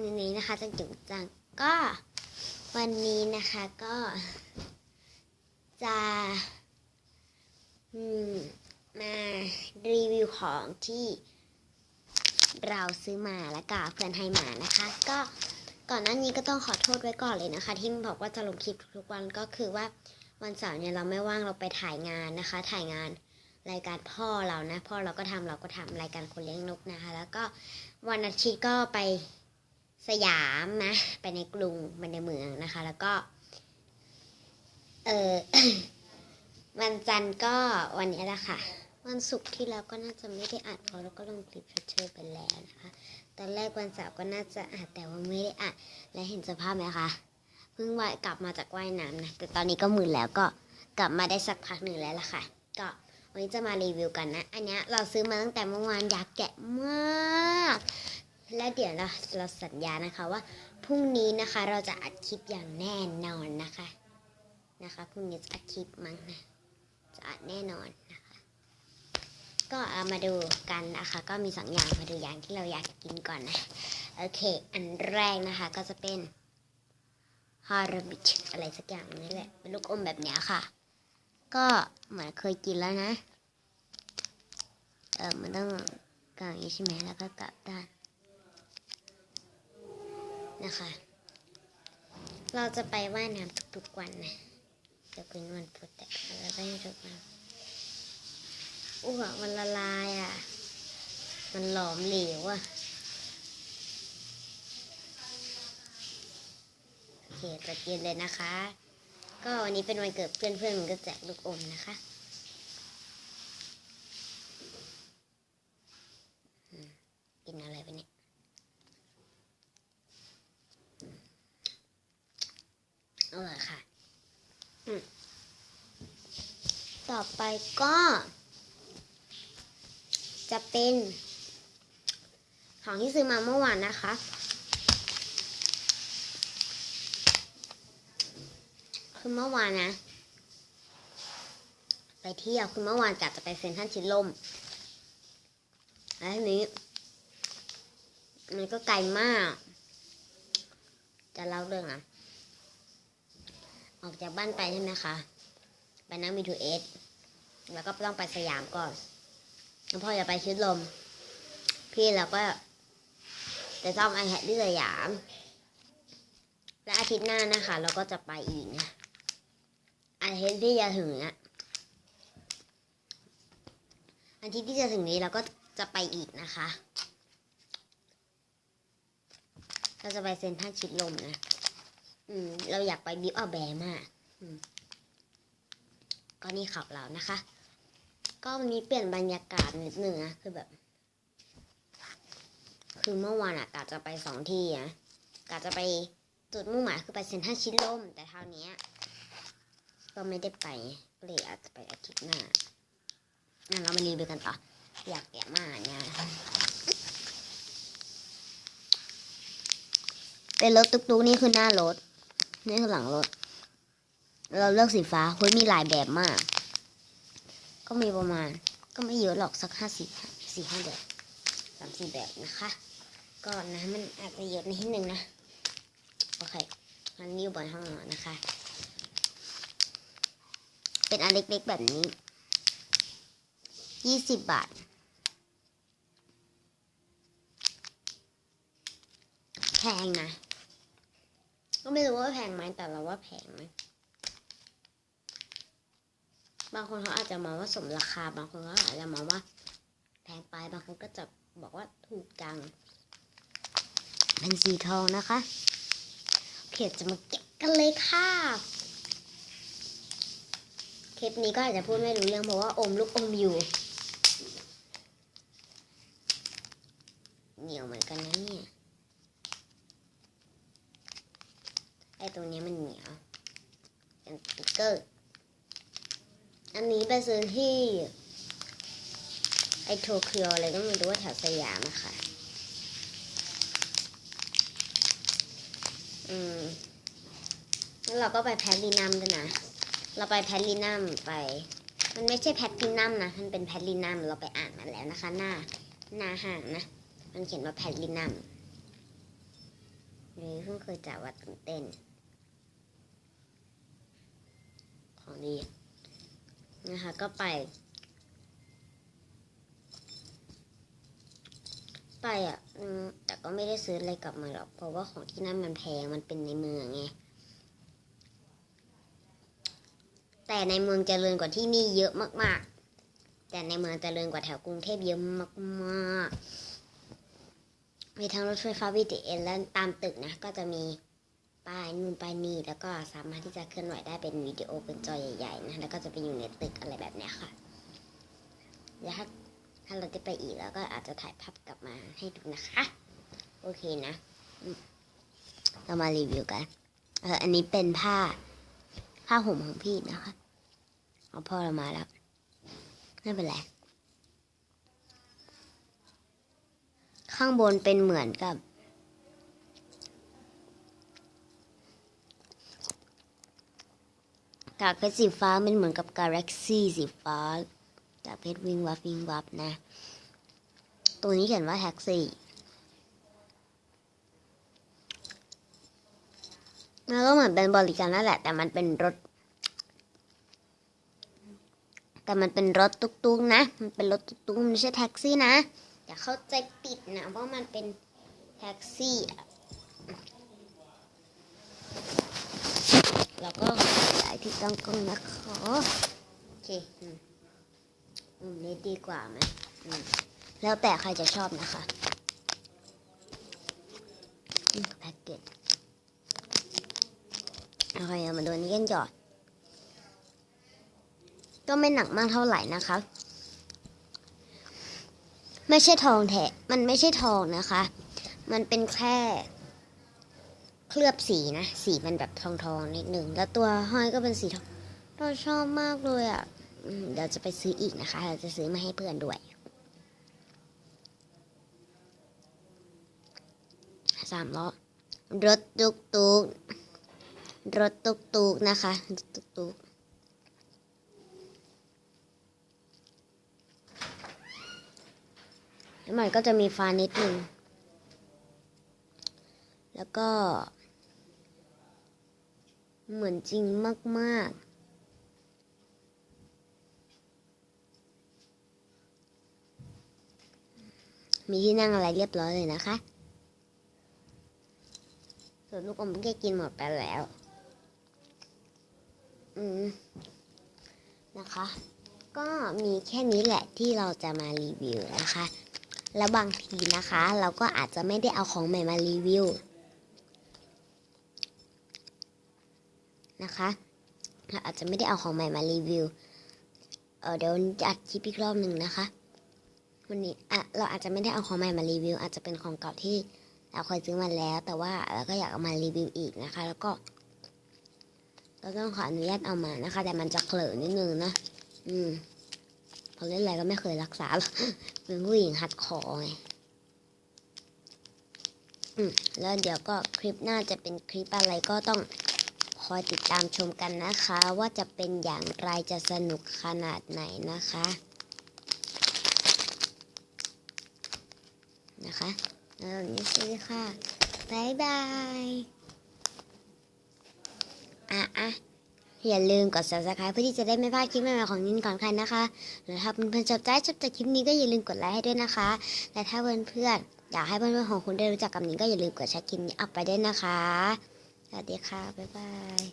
นนี้นะคะจังจุ๋งจังก็วันนี้นะคะก็จะมารีวิวของที่เราซื้อมาแล้วก็เพื่อนให้มานะคะ ก็ก่อนหน้านี้ก็ต้องขอโทษไว้ก่อนเลยนะคะ ที่บอกว่าจะลงคลิปทุกวันก็คือว่าวันเสาร์เนี่ยเราไม่ว่างเราไปถ่ายงานนะคะ ถ่ายงานรายการพ่อเรานะ พ่อเราก็ทำเราก็ทำรายการคนเลี้ยงนกนะคะ แล้วก็วันอาทิตย์ก็ไป สยามนะ ไปในกรุงไปในเมืองนะคะ แล้วก็ เออวันจันทร์ก็วันนี้แหละค่ะ วันศุกร์ที่แล้วก็น่าจะไม่ได้อัดเพราะเราก็ลงคลิปเชยๆไปแล้วนะคะ ตอนแรกวันเสาร์ก็น่าจะอัดแต่ว่าไม่ได้อัดและเห็นสภาพไหมคะเพิ่งว่ายกลับมาจากว่ายน้ำนะแต่ตอนนี้ก็มืนแล้วก็กลับมาได้สักพักหนึ่งแล้วล่ะค่ะ ก็วันนี้จะมารีวิวกันนะ อันนี้เราซื้อมาตั้งแต่เมื่อวานอยากแกะมาก แล้วเดี๋ยวเราเราสัญญานะคะว่าพรุ่งนี้นะคะเราจะอัดคลิปอย่างแน่นอนนะคะนะคะพรุ่งนี้จะอัดคลิปมั้งนะจะอัดแน่นอนนะคะ ก็เอามาดูกันนะคะ ก็มีสองอย่างมาดูอย่างที่เราอยากกินก่อนนะโอเค อันแรกนะคะก็จะเป็นฮาราบิชอะไรสักอย่างนี่แหละเป็นลูกอมแบบเนี้ยค่ะ ก็เหมือนเคยกินแล้วนะ เออมันต้องกางอย่างนี้ใช่ไหมแล้วก็กลับด้าน นะคะ เราจะไปว่ายน้ำทุกๆวันนะจะเป็นวันพุธแต่เราไปทุกวันอ้วกมันละลายอะ มันหลอมเหลวอะโอเคตัดเย็นเลยนะคะ ก็วันนี้เป็นวันเกิดเพื่อนๆมันก็แจกลูกอมนะคะอืมกินอะไรไปเนี่ย อร่อยค่ะอืม ต่อไปก็ จะเป็น ของที่ซื้อมาเมื่อวานนะคะ คือเมื่อวานนะ ไปเที่ยวคือเมื่อวานกะจะไปเซ็นทรัลชิดลมแล้วทีนี้ มันก็ไกลมาก จะเล่าเรื่องอะ ออกจากบ้านไปใช่ไหมคะไปนั่ง B2S แล้วก็ต้องไปสยามก่อนแล้วพอจะไปชิดลม พี่เราก็จะซ่อมไอแพดที่สยาม และอาทิตย์หน้านะคะ เราก็จะไปอีกนะอาทิตย์ที่จะถึงนะอาทิตย์ที่จะถึงนี้เราก็จะไปอีกนะคะ เราจะไปเซ็นทรัลชิดลมนะ อืม เราอยากไปบิวอาแบมากอืมก็นี่ขับเรานะคะ ก็วันนี้เปลี่ยนบรรยากาศนิดนึงนะคือแบบ คือเมื่อวานอะกะจะไปสองที่นะกะจะไปจุดมุ่งหมายคือไปเซ็นทรัลชิดลม แต่ครานี้ก็ไม่ได้ไปก็เลยอาจจะไปอาทิตย์หน้างั้นเรามารีวิวกันต่อ อยากแกะมากเนี่ยเป็นรถตุ๊กๆนี่คือหน้ารถ นี่คือหลังรถ เราเลือกสีฟ้าเฮ้ยมีหลายแบบมาก ก็มีประมาณ ก็ไม่เยอะหรอกสักห้าสี่สี่ห้าแบบสามสี่แบบนะคะ ก็นะมันอาจจะเยอะนิดนึงนะ โอเคมันนิ้วบนห้องนอนนะคะ เป็นอันเล็กๆแบบนี้ยี่สิบบาทแพงนะ ก็ไม่รู้ว่าแพงไหมแต่เราว่าแพงไหมบางคนเขาอาจจะมองว่าสมราคา บางคนเขาอาจจะมองว่าแพงไป บางคนก็จะบอกว่าถูกจัง เป็นสีทองนะคะโอเคจะมาเก็บกันเลยค่ะ คลิปนี้ก็อาจจะพูดไม่รู้เรื่องเพราะว่าอมลูกอมอยู่ เหนียวเหมือนกันนะเนี่ย ไอตรงนี้มันเหนียวเป็นสติ๊กเกอร์ อันนี้ไปซื้อที่ ไอโทเคียวอะไรก็ไม่รู้ว่าแถวสยามนะคะอืมแล้วเราก็ไปแพลตินัมด้วยนะ เราไปแพลตินัมไป มันไม่ใช่แพลตินัมนะ มันเป็นแพลตินัมเราไปอ่านมาแล้วนะคะ หน้า หน้าห่างนะ มันเขียนว่าแพลตินัมนี้เพิ่งเคยจ่าว่าตื่นเต้น ของดีนะคะ ก็ไป ไปอะแต่ก็ไม่ได้ซื้ออะไรกลับมาหรอก เพราะว่าของที่นั่นมันแพง มันเป็นในเมืองไง แต่ในเมืองเจริญกว่าที่นี่เยอะมาก ๆ แต่ในเมืองเจริญกว่าแถวกรุงเทพเยอะมากๆมีทั้งรถไฟฟ้า BTS และตามตึกนะ ก็จะมี ป้ายนู่นป้ายนี่แล้วก็สามารถที่จะเคลื่อนไหวได้เป็นวิดีโอเป็นจอใหญ่ๆนะแล้วก็จะไปอยู่ในตึกอะไรแบบนี้ค่ะเดี๋ยวถ้าถ้าเราจะไปอีกแล้วก็อาจจะถ่ายภาพกลับมาให้ดูนะคะ โอเคนะเรามารีวิวกันเอออันนี้เป็นผ้า ผ้าห่มของพี่นะคะเอาพ่อเรามาแล้วไม่เป็นไรข้างบนเป็นเหมือนกับ กากเพชรสีฟ้ามันเหมือนกับกาแล็กซี่สีฟ้ากากเพชรวิงวับวิงวับนะ ตัวนี้เขียนว่าแท็กซี่มันก็เหมือนเป็นบริการนั่นแหละ แต่มันเป็นรถ แต่มันเป็นรถตุ๊กๆนะ มันเป็นรถตุ๊กๆมันไม่ใช่แท็กซี่นะ อย่าเข้าใจผิดนะว่ามันเป็นแท็กซี่อะแล้วก็ย้าย ที่ตั้งกล้องนะคะโอเคอืมอืมนี่ดีกว่าไหมอืมแล้วแต่ใครจะชอบนะคะอืมแพ็กเกจโอเคเอามาดูอันนี้กันก่อนก็ไม่หนักมากเท่าไหร่นะคะ ไม่ใช่ทองแท้มันไม่ใช่ทองนะคะ มันเป็นแค่ เคลือบสีนะ สีมันแบบทองทองๆนิดหนึ่งแล้วตัวห้อยก็เป็นสีทองเราชอบมากเลยอะ่ะเดี๋ยวจะไปซื้ออีกนะคะ เราจะซื้อมาให้เพื่อนด้วยสามล้อรถตุกตุกรถตุกตุกนะคะรถตุกตุกแล้วมันก็จะมีฟ้านิดนึง แล้วก็ เหมือนจริงมาก ๆ มีที่นั่งอะไรเรียบร้อยเลยนะคะ ส่วนลูกอมแกกินหมดไปแล้ว อืม นะคะ ก็มีแค่นี้แหละที่เราจะมารีวิวนะคะ แล้วบางทีนะคะ เราก็อาจจะไม่ได้เอาของใหม่มารีวิว นะคะเราอาจจะไม่ได้เอาของใหม่มารีวิวเออเดี๋ยวจะอัดคลิปอีกรอบหนึ่งนะคะวันนี้อะเราอาจจะไม่ได้เอาของใหม่มารีวิว อาจจะเป็นของเก่าที่เราเคยซื้อมาแล้ว แต่ว่าเราก็อยากเอามารีวิวอีกนะคะ แล้วก็เราต้องขออนุญาตเอามานะคะ แต่มันจะเขลอนิดนึงนะอืมพอเล่นอะไรก็ไม่เคยรักษาเป็นผู้หญิงหัดคอไงอืมแล้วเดี๋ยวก็คลิปหน้าจะเป็นคลิปอะไรก็ต้อง อยติดตามชมกันนะคะ ว่าจะเป็นอย่างไรจะสนุกขนาดไหนนะคะ นะคะแล้ววันนี้ซื้อค่ะบายบายอะอะอย่าลืมกด subscribe เพื่อที่จะได้ไม่พลาดคลิปใหม่ๆของนินก่อนใครนะคะหรือถ้าเพื่อนๆชอบใจชอบใจคลิปนี้ก็อย่าลืมกดไลค์ให้ด้วยนะคะ และถ้าเพื่อนๆอยากให้เพื่อนๆของคุณได้รู้จักกับนินก็อย่าลืมกดแชร์คลิปนี้ออกไปด้วยนะคะ สวัสดีค่ะ บ๊ายบาย